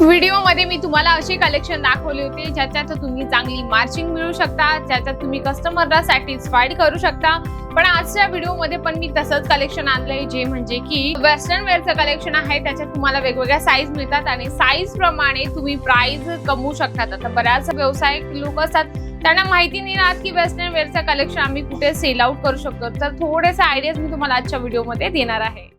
व्हिडिओमध्ये मी तुम्हाला अशी कलेक्शन दाखवले होते ज्याच्यात तुम्ही चांगली मार्चिंग मिळू शकता ज्याच्यात तुम्ही कस्टमरला सॅटिस्फाईड करू शकता. पण आजच्या व्हिडिओमध्ये पण मी तसंच कलेक्शन आणलंय जे म्हणजे की वेस्टर्न वेअरचं कलेक्शन आहे. त्याच्यात तुम्हाला वेगवेगळ्या साईज मिळतात आणि साईज प्रमाणे तुम्ही प्राइस कमवू शकतात. आता बऱ्याच व्यावसायिक लोक असतात त्यांना माहिती नाही राहत की वेस्टर्न वेअरचं कलेक्शन आम्ही कुठे सेल आउट करू शकतो. तर थोडेसे आयडियाज मी तुम्हाला आजच्या व्हिडिओमध्ये देणार आहे.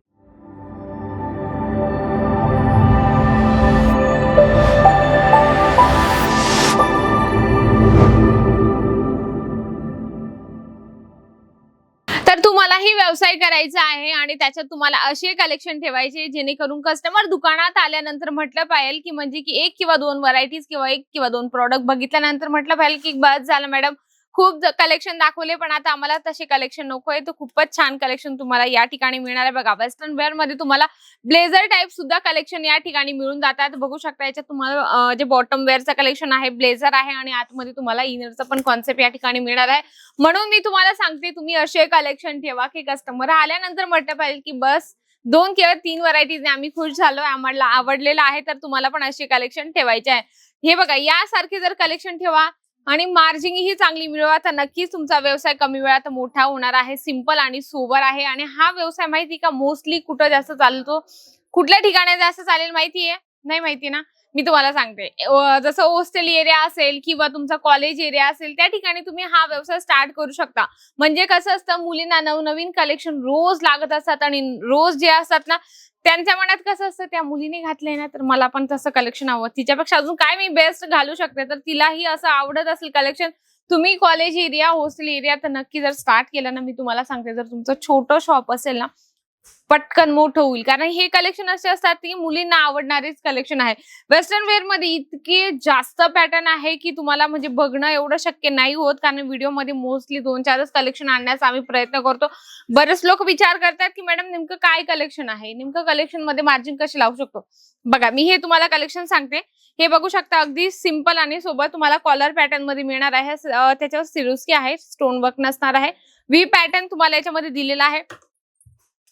त्याच्यात तुम्हाला असे कलेक्शन ठेवायचे जेणेकरून कस्टमर दुकानात आल्यानंतर म्हटलं पाहिजे की म्हणजे की एक किंवा दोन व्हरायटीज किंवा एक किंवा दोन प्रॉडक्ट बघितल्यानंतर म्हटलं पाहिजे की बस झालं मॅडम खूप कलेक्शन दाखवले पण आता आम्हाला तसे कलेक्शन नको आहे तर खूपच छान कलेक्शन तुम्हाला या ठिकाणी मिळणार आहे. बघा वेस्टर्न वेअरमध्ये तुम्हाला ब्लेझर टाईप सुद्धा कलेक्शन या ठिकाणी मिळून जातात. बघू शकता याच्यात तुम्हाला जे बॉटम वेअरचं कलेक्शन आहे ब्लेझर आहे आणि आतमध्ये तुम्हाला इनरचं पण कॉन्सेप्ट या ठिकाणी मिळणार आहे. म्हणून मी तुम्हाला सांगते तुम्ही असे कलेक्शन ठेवा की कस्टमर आल्यानंतर म्हटलं पाहिजे की बस दोन किंवा तीन व्हरायटीजने आम्ही खुश झालो आम्हाला आवडलेलं आहे तर तुम्हाला पण असे कलेक्शन ठेवायचे आहे. हे बघा यासारखे जर कलेक्शन ठेवा आणि मार्जिंग ही चांगली मिळवा. तर नक्कीच तुमचा व्यवसाय कमी वेळात मोठा होणार आहे सिंपल आणि सोबर आहे. आणि हा व्यवसाय माहिती का मोस्टली कुठं जास्त चालतो? कुठल्या ठिकाणी जास्त चालेल माहिती आहे नाही माहिती ना? मी तुम्हाला सांगते. जसं होस्टेल एरिया असेल किंवा तुमचा कॉलेज एरिया असेल त्या ठिकाणी तुम्ही हा व्यवसाय स्टार्ट करू शकता. म्हणजे कसं असतं मुलींना नवनवीन कलेक्शन रोज लागत असतात आणि रोज जे असतात ना त्यांच्या मनात कसं असतं त्या मुलीने घातलंय ना तर मला पण तसं कलेक्शन हवं तिच्यापेक्षा अजून काय मी बेस्ट घालू शकते? तर तिलाही असं आवडत असेल कलेक्शन तुम्ही कॉलेज एरिया हॉस्टेल एरिया तर नक्की जर स्टार्ट केलं ना मी तुम्हाला सांगते जर तुमचं छोटं शॉप असेल ना पटकन मोठं होईल. कारण हे कलेक्शन असे असतात की मुलींना आवडणारेच कलेक्शन आहे. वेस्टर्न वेअरमध्ये इतके जास्त पॅटर्न आहे की तुम्हाला म्हणजे बघणं एवढं शक्य नाही होत. कारण व्हिडिओमध्ये मोस्टली दोन चारच कलेक्शन आणण्याचा आम्ही प्रयत्न करतो. बरेच लोक विचार करतात की मॅडम नेमकं काय कलेक्शन आहे? नेमकं कलेक्शनमध्ये मार्जिन कशी लावू शकतो? बघा मी हे तुम्हाला कलेक्शन सांगते. हे बघू शकता अगदी सिंपल आणि सोबत तुम्हाला कॉलर पॅटर्नमध्ये मिळणार आहे. त्याच्यावर सिरुस्की आहे. स्टोन वर्क नसणार आहे. व्ही पॅटर्न तुम्हाला याच्यामध्ये दिलेला आहे.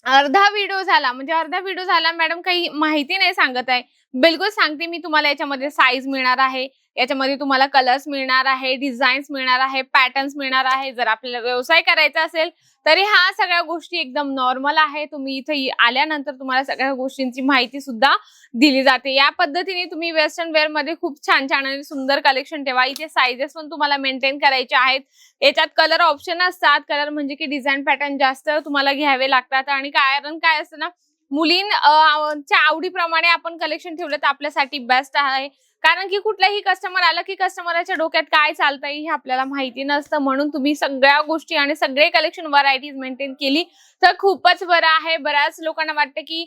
अर्धा व्हिडिओ झाला म्हणजे अर्धा व्हिडिओ झाला मॅडम काही माहिती नाही सांगत आहे. बिलकुल सांगते मी तुम्हाला याच्यामध्ये साईज मिळणार आहे. याच्यामध्ये तुम्हाला कलर्स मिळणार आहे डिझाईन्स मिळणार आहे पॅटर्न्स मिळणार आहे. जर आपल्याला व्यवसाय करायचा असेल तरी ह्या सगळ्या गोष्टी एकदम नॉर्मल आहे. तुम्ही इथे आल्यानंतर तुम्हाला सगळ्या गोष्टींची माहिती सुद्धा दिली जाते. या पद्धतीने तुम्ही वेस्टर्न वेअरमध्ये खूप छान छान आणि सुंदर कलेक्शन ठेवा. इथे साईजेस पण तुम्हाला मेंटेन करायचे आहेत. याच्यात कलर ऑप्शन असतात. कलर म्हणजे की डिझाईन पॅटर्न जास्त तुम्हाला घ्यावे लागतात. आणि कारण काय असतं ना मुलींच्या आवडीप्रमाणे आपण कलेक्शन ठेवलं तर आपल्यासाठी बेस्ट आहे. कारण की कुठलाही कस्टमर आलं की कस्टमरच्या डोक्यात काय चालतंय हे आपल्याला माहिती नसतं. म्हणून तुम्ही सगळ्या गोष्टी आणि सगळे कलेक्शन व्हरायटीज मेंटेन केली तर खूपच बरं आहे. बऱ्याच लोकांना वाटतं की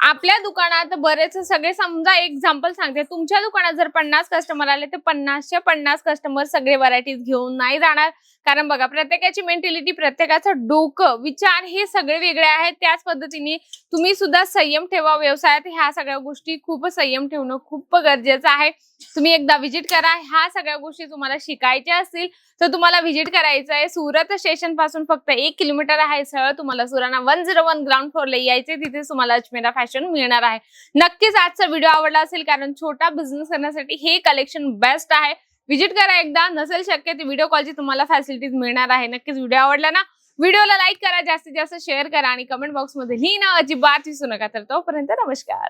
आपल्या दुकानात बरेच सगळे समजा एक्झाम्पल सांगते. तुमच्या दुकानात जर पन्नास कस्टमर आले तर पन्नासशे पन्नास कस्टमर सगळे व्हरायटीज घेऊन नाही जाणार. कारण बघा प्रत्येकाची मेंटॅलिटी प्रत्येकाचं डोकं विचार हे सगळे वेगळे आहेत. त्याच पद्धतीने तुम्ही सुद्धा संयम ठेवा व्यवसायात. ह्या सगळ्या गोष्टी खूप संयम ठेवणं खूप गरजेचं आहे. तुम्ही एकदा व्हिजिट करा. ह्या सगळ्या गोष्टी तुम्हाला शिकायच्या असतील तर तुम्हाला व्हिजिट करायचं आहे. सुरत स्टेशनपासून फक्त एक किलोमीटर आहे. सरळ तुम्हाला Surana one zero one ground फ्लोरला यायचे तिथे तुम्हाला अजमेरा फॅशन मिळणार आहे. नक्कीच आजचा व्हिडिओ आवडला असेल कारण छोटा बिझनेस करण्यासाठी हे कलेक्शन बेस्ट आहे. व्हिजिट करा एकदा नसेल शक्य ती व्हिडिओ कॉलची तुम्हाला फॅसिलिटीज मिळणार आहे. नक्कीच व्हिडिओ आवडला ना? व्हिडिओला लाईक करा जास्तीत जास्त शेअर करा आणि कमेंट बॉक्समध्ये लिहिणं अजिबात विसरू नका. तर तोपर्यंत नमस्कार.